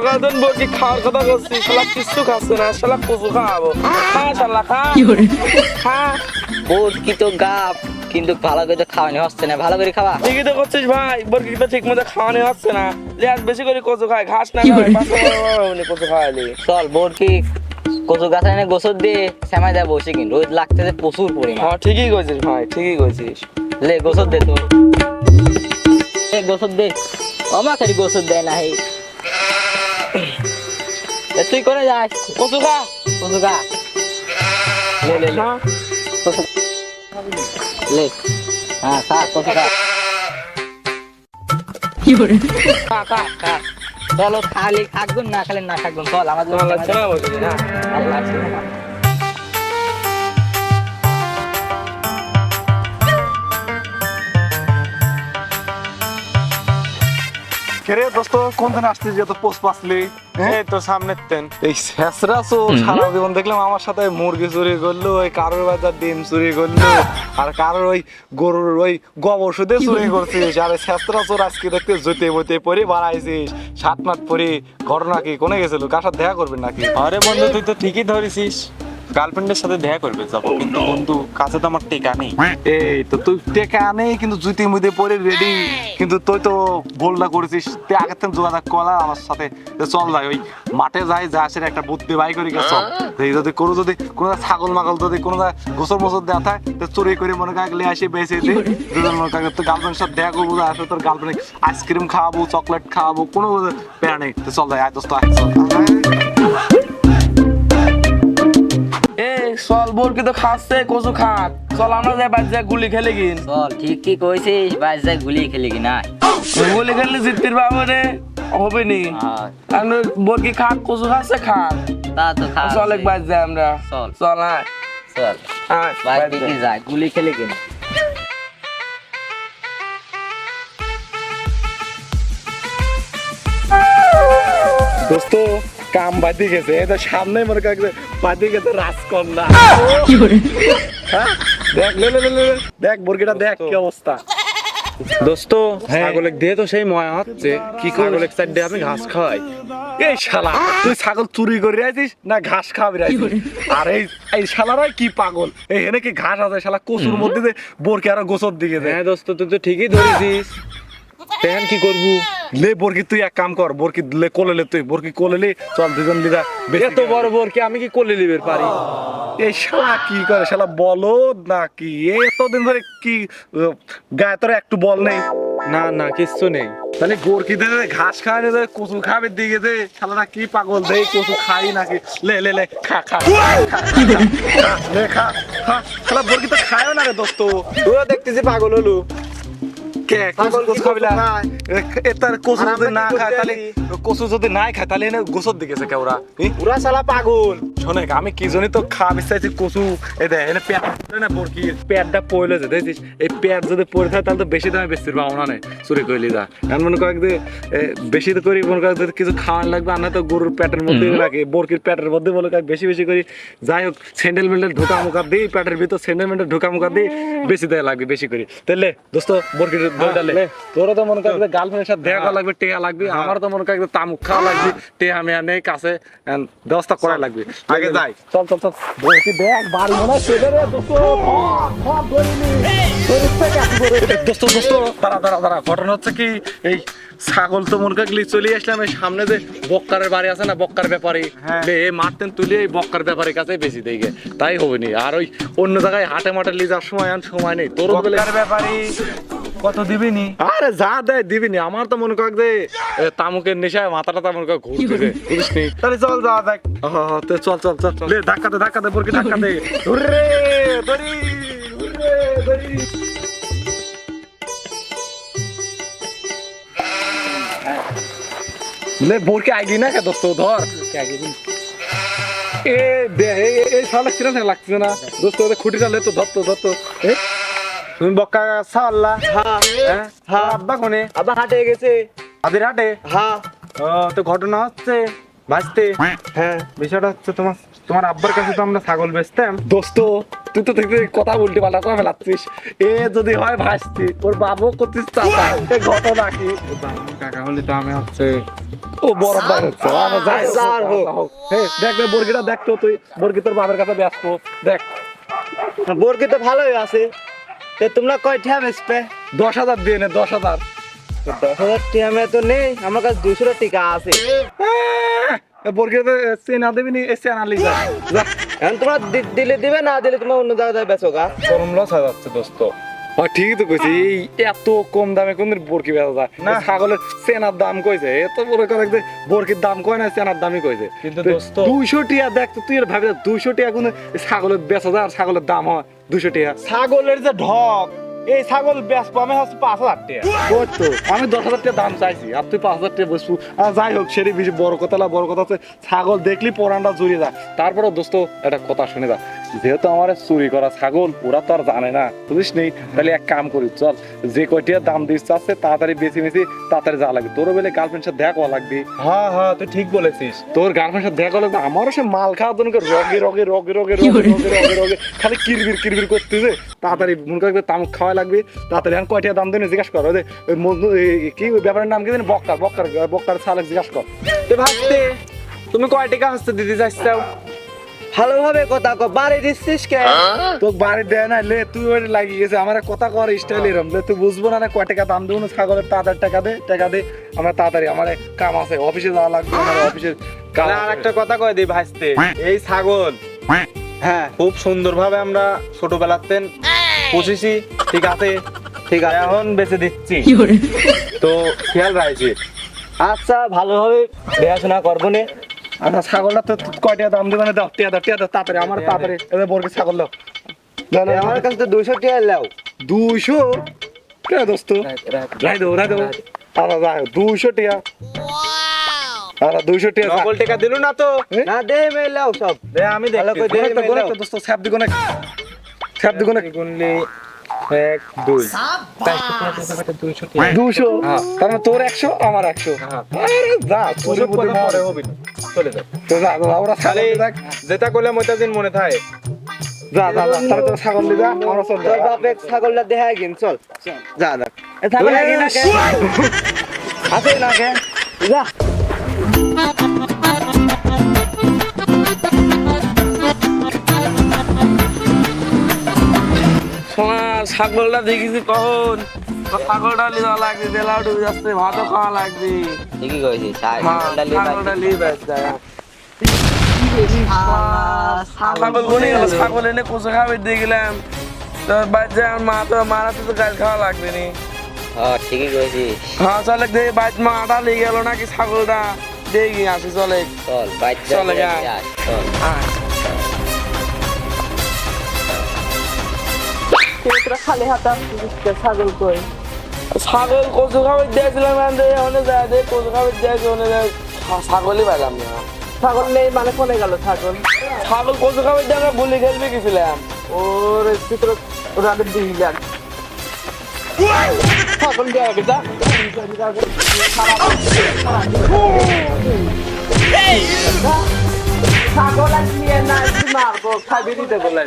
সকাল দিন খাওয়ার কথা বলছি শালা কিচ্ছু খাচ্ছে না শালা কচু খাওয়াবো। খা শালা খা। খা। বরকি তো গাপ কিন্তু ভালো করে তো খাওয়ানি হচ্ছে না ভালো করে খাওয়া। ঠিকই তো করছিস ভাই বরকি তো ঠিক মতো খাওয়ানো হচ্ছে না। যে আজ বেশি করে কচু খায় ঘাস না কচু খাওয়ালি। চল বরকি কচু গাছ এনে গোসর দিয়ে সেমাই দেয় বসে কিন রোদ লাগতেছে প্রচুর পরিমাণ। হ্যাঁ ঠিকই কইছিস ভাই ঠিকই কইছিস। লে গোসর দে তো গোসর দে। আমার খালি গোসর দেয় না তুই করে যাস? কচু খা কচু লে লে লে। কচু লে। হ্যাঁ খা কচু খা খা খা খা। চলো খালি খাকগুন না খালি না খাকগুন চল আমাদের ভালো লাগছে না। কেরে দোস্ত কোন দিন আসছিস যে তো পোস্ট পাসলি? এই তো সামনের তেন এই শেষরা তো সারা জীবন দেখলাম আমার সাথে মুরগি চুরি করল ওই কারোর বাজার ডিম চুরি করল আর কারোর ওই গরুর ওই গোবর সুদে চুরি করছিস? আর শেষরা চোর আজকে দেখতে জুতে বইতে পরে বাড়াইছিস। সাত মাঠ পরে ঘটনা কি? কোনে গেছিল? কার সাথে দেখা করবেন নাকি? আরে বন্ধু তুই তো ঠিকই ধরেছিস। গার্লফ্রেন্ডের সাথে দেখা করবে যাব কিন্তু বন্ধু কাছে তো আমার টেকা নেই। এই তো তুই টেকা আনে কিন্তু জুতি মুদি পরে রেডি কিন্তু তুই তো ভুলটা করেছিস। তুই আগের থেকে যোগাযোগ করা আমার সাথে চল যাই ওই মাঠে যাই যা আসে একটা বুদ্ধি বাই করি গেছ এই যদি কোনো যদি কোনো ছাগল মাগল যদি কোনো গোসর মোসর দেওয়া থাকে তো চুরি করে মনে কাকলে আসে বেঁচে দে। দুজন মনে কাকে তো গার্লফ্রেন্ড সাথে দেখা করব আসলে তোর গার্লফ্রেন্ড আইসক্রিম খাওয়াবো চকলেট খাওয়াবো কোনো প্যারা নেই। তো চল যাই আয় দোস্ত আয় চল। চল বরকি তো খাচ্ছে কচু খাক। চল আমরা যাই বাদ যাই গুলি খেলে গিন চল ঠিক কি কইছিস বাইশ যায় গুলি খেলি কি না গুলি খেললে জিততির পাবো রে হবে নি। আর বরকি খাক কচু খাচ্ছে খাক। তা তো খা চল এক বাদ যাই আমরা। চল। চল হ্যাঁ চল। হ্যাঁ বাদ দিকে যাই। যায় গুলি খেলি কিনা? দোস্ত কাম বাদি গেছে এটা সামনে মনে কাকে বাদি গেছে রাজকন্যা। হ্যাঁ? দেখ লে লে লে দেখ মুরগিটা দেখ কি অবস্থা। দোস্ত ছাগলের দিয়ে তো সেই ময়া হচ্ছে। কি ছাগলের সাইড দিয়ে আমি ঘাস খাওয়াই। এই শালা তুই ছাগল চুরি করে আছিস না ঘাস খাবি আর এই এই শালারাই কি পাগল? এই হেনে কি ঘাস আছে? শালা কচুর মধ্যে যে বোরকে আরও গোসর দিকে হ্যাঁ দোস্ত তুই তো ঠিকই ধরেছিস। তেন কি করবু লে বরকি তুই এক কাম কর বরকি লে কোলে লে তুই বরকি কোলে লে চল দুজন লিদা এত বড় বড় কি আমি কি করলে লিবের পারি এই শালা কি করে শালা বলো নাকি এতদিন ধরে কি গায়ে তোর একটু বল নেই না না কিচ্ছু নেই তাহলে গোরকি দে দে, ঘাস খায় না কচু খাবে দিকে দে শালারা কি পাগল দে কচু খাই নাকি লে লে লে খা খা লে খা খা শালা বরকি তো খায়ও না রে দোস্ত তোরা দেখতেছি পাগল হলু কে কচু খাবি যদি না খায় তাহলে কচু যদি নাই খায় তাহলে এনে গোসর দিকেছে কে ওরা? পুরা শালা পাগল। শোনে আমি কি জন্য তো চাইছি কচু এ দেখ এনে পেট না বরকি। পেটটা পড়লে যে দেখছিস? এই পেট যদি পড়ে থাকে তাহলে তো বেশি দামে বেশি পাবো না চুরি করলি যা। এখন মনে কয়েক যে বেশি তো করি মনে কয়েক কিছু খাওয়ান লাগবে আর না তো গরুর পেটের মধ্যে রাখে বরকির পেটের মধ্যে কয়েক বেশি বেশি করি। যাই হোক স্যান্ডেল মেন্ডেল ঢোকা মুখা দিই পেটের ভিতর স্যান্ডেল মেন্ডেল ঢোকা মুখা দিই বেশি দেওয়া লাগবে বেশি করি। তাহলে দোস্ত বরকির তোরও তো মনে কয়েক গার্লফ্রেন্ডের সাথে দেখা লাগবে টেয়া লাগবে আমারও তো মনে কয়েক তামুক খাওয়া লাগবে টেয়া মেয়া নেই কাছে ব্যবস্থা করা লাগবে। আগে যাই। চল চল চল। বলছি দেখ বাড়ি মনে হয় রে দোস্ত দোস্ত দোস্ত দাঁড়া দাঁড়া দাঁড়া। ঘটনা হচ্ছে কি এই ছাগল তো মনে করি চলে আসলাম এই সামনে যে বক্কারের বাড়ি আছে না বক্কার ব্যাপারে। লে এই মারতেন তুলে এই বক্কার ব্যাপারের কাছে বেশি দেখে। তাই হবে নি আর ওই অন্য জায়গায় হাটে মাঠে লিয়ে যাওয়ার সময় আর সময় নেই। তোর ব্যাপারে। কত দিবিনি? আরে যা দেয় দিবিনি। আমার তো মনে কর যে তামুকের নেশায় মাথাটা তো মনে কর ঘুরতেছে বুঝিস নি? তাহলে চল যাওয়া দেখ। আহা, তো চল চল চল চল। লে ধাক্কা দে ধাক্কা দে বরকি ধাক্কা দে। দড়ি হুররে দড়ি লে বরকি আইলি না কে দোস্ত ধর। এ দে এই শালা কিরম লাগছে না? দোস্ত ওদের খুঁটিটা লে তো ধর তো ধর তো। এ, তুমি বক্কা সাল্লা হ্যাঁ। হ্যাঁ? আব্বা কোনে? আব্বা হাটে গেছে। আদের হাটে? হ্যাঁ। ও তো ঘটনা হচ্ছে ভাসতে হ্যাঁ। বিষয়টা হচ্ছে তোমার তোমার আব্বার কাছে তো আমরা ছাগল বেচতাম। দোস্ত তুই তো দেখতে কথা উল্টে পাল্টা করে ফেলাচ্ছিস। এ যদি হয় ভাসতি ওর বাবু করছিস চাপা ঘটনা কি? কাকা হলে তো আমি হচ্ছে ও বড় ভাই হচ্ছে আমার যাই হোক, যার হোক। হোক। দেখ বর্গিটা দেখ তো তুই। বর্গি তোর বাবার কাছে ব্যস্ত। দেখ। বোরকি তো ভালোই আছে। তে তোমরা কয় টিয়া বেচবে দশ হাজার দিয়ে নে দশ হাজার। দশ হাজার টিয়া মে তো নেই আমার কাছে দুশো টিকা আছে। বর্গিতে চেনা দেবি নি চেনা আনালি যা এখন তোমরা দিলে দিবে না দিলে তোমার অন্য জায়গায় বেচো গা। চরম লস হয়ে যাচ্ছে দোস্ত। ঠিকই তো কইছি এই এত কম দামে কোন বরকি বেচা যায়? না। ছাগলের চেনার দাম কইছে এত বড় করে যে বরকির দাম কয় না চেনার দামই কইছে। কিন্তু দোস্ত দুইশো টিয়া দেখ তুই আর ভাবি দুইশো টিয়া কোন ছাগলের বেচা যায় আর ছাগলের দাম হয় দুইশো টিয়া? ছাগলের যে ঢক এই ছাগল বেচবো আমি হচ্ছে পাঁচ হাজার টাকা আমি দশ হাজার টাকা দাম চাইছি আর তুই পাঁচ হাজার টাকা বসবো আর যাই হোক সেটি বেশি বড় কথা না বড় কথা হচ্ছে ছাগল দেখলি পরানটা জুড়িয়ে যায়। তারপরে দোস্ত একটা কথা শুনে যা। যেহেতু আমার চুরি করা ছাগল ওরা তো আর জানে না। বুঝিস নেই তাহলে এক কাম করি চল। যে কয়টিয়া দাম দিস চাচ্ছে তাড়াতাড়ি বেশি বেশি তাড়াতাড়ি যা লাগবে। তোরও বেলে গার্লফ্রেন্ড সাথে দেখা লাগবে। হ্যাঁ হ্যাঁ তুই ঠিক বলেছিস। তোর গার্লফ্রেন্ড সাথে দেখা লাগবে? আমারও সে মাল খাওয়ার জন্য রগে রগে রগে রগে রগে রগে রগে রগে খালি কিরবির কিরবির করতেছে। তাড়াতাড়ি মনে করবে তামুক খাওয়া লাগবে। তাড়াতাড়ি এখন কয়টা দাম দেন জিজ্ঞাসা কর। ওই যে, কি ওই ব্যাপারের নাম কি জানি? বক্কার বক্কার বক্কার সালেক জিজ্ঞাসা কর। ভাবতে তুমি কয় টাকা হচ্ছে দিদি যাচ্ছাও ভালোভাবে কথা কো বাড়ি দিচ্ছিস কে? তোকে বাড়ি দেয় না লে তুই ওই লাগি গেছে আমার কথা কর স্টাইল এরম। লে তুই বুঝব না না কয় টাকা দাম দেবো না ছাগলের তাড়াতাড়ি টাকা দে টাকা দে আমার তাড়াতাড়ি আমার কাম আছে অফিসে যাওয়া লাগবে আমার অফিসের কাম আর একটা কথা কয় দিই ভাসতে এই ছাগল হ্যাঁ খুব সুন্দরভাবে আমরা ছোটবেলাতে পুষেছি ঠিক আছে? ঠিক আছে। এখন বেঁচে দিচ্ছি। তো খেয়াল রাখছি আচ্ছা ভালোভাবে দেখাশোনা করব নে। আমরা ছাগলটা তো কয়টা দাম দেবে না? টিয়া দাও টিয়া তাড়াতাড়ি আমার তাড়াতাড়ি। এবার বোরকে ছাগল দাও। আমার কাছে তো দুইশো টিয়া লাও দুইশো? টিয়া দোস্ত? রাই দেবো রাই দেবো আরে দুইশো টিয়া। হ্যাঁ? মানে তোর একশো আমার একশো। যা পরে চলে যা তো যা যা, ওরা খালি যেটা করলে মইটা দিন মনে থাকে। যা যা যা তাহলে তোর ছাগল দিয়ে যা আমরা চল তোর বাপে ছাগলটা দেখা গিন চল। যা যা। ছাগল লাগি না কে? আছে না কে? যা। ছাগলটা দেখিছি কখন? ছাগলটা লিওয়া লাগবে বেলা ডুবে যাচ্ছে ভাতও খাওয়া লাগবে। ঠিকই কইছিস ছাগল হ্যাঁ ছাগলটা লিয়ে ছাগল বনে গেল ছাগল এনে কচু খাবে দিয়ে গেলাম। তো বাচ্চা মা তো মারাতে তো গাল খাওয়া লাগবে নি। হ্যাঁ ঠিকই কইছিস। হ্যাঁ চলে দেখি বাইক মা আটা লেগে গেল নাকি ছাগলটা। দেখি আসি চলে। চল বাচ্চা চলে যা। চল। খালি হাতা ছাগল কই? ছাগল কচু খাবার দিয়েছিলাম অনেক যায় দে কচু খাবার দিয়েছে অনেক যায় ছাগলই পাইলাম না। ছাগল নেই মানে কোনে গেল ছাগল? ছাগল কচু খাবার দিয়ে আমরা গুলি খেলবে গেছিলাম ওর চিত্র রাতে দিলাম ছাগল দিয়ে বেটা ছাগল আর নিয়ে না মারবো খাবি দিতে বলে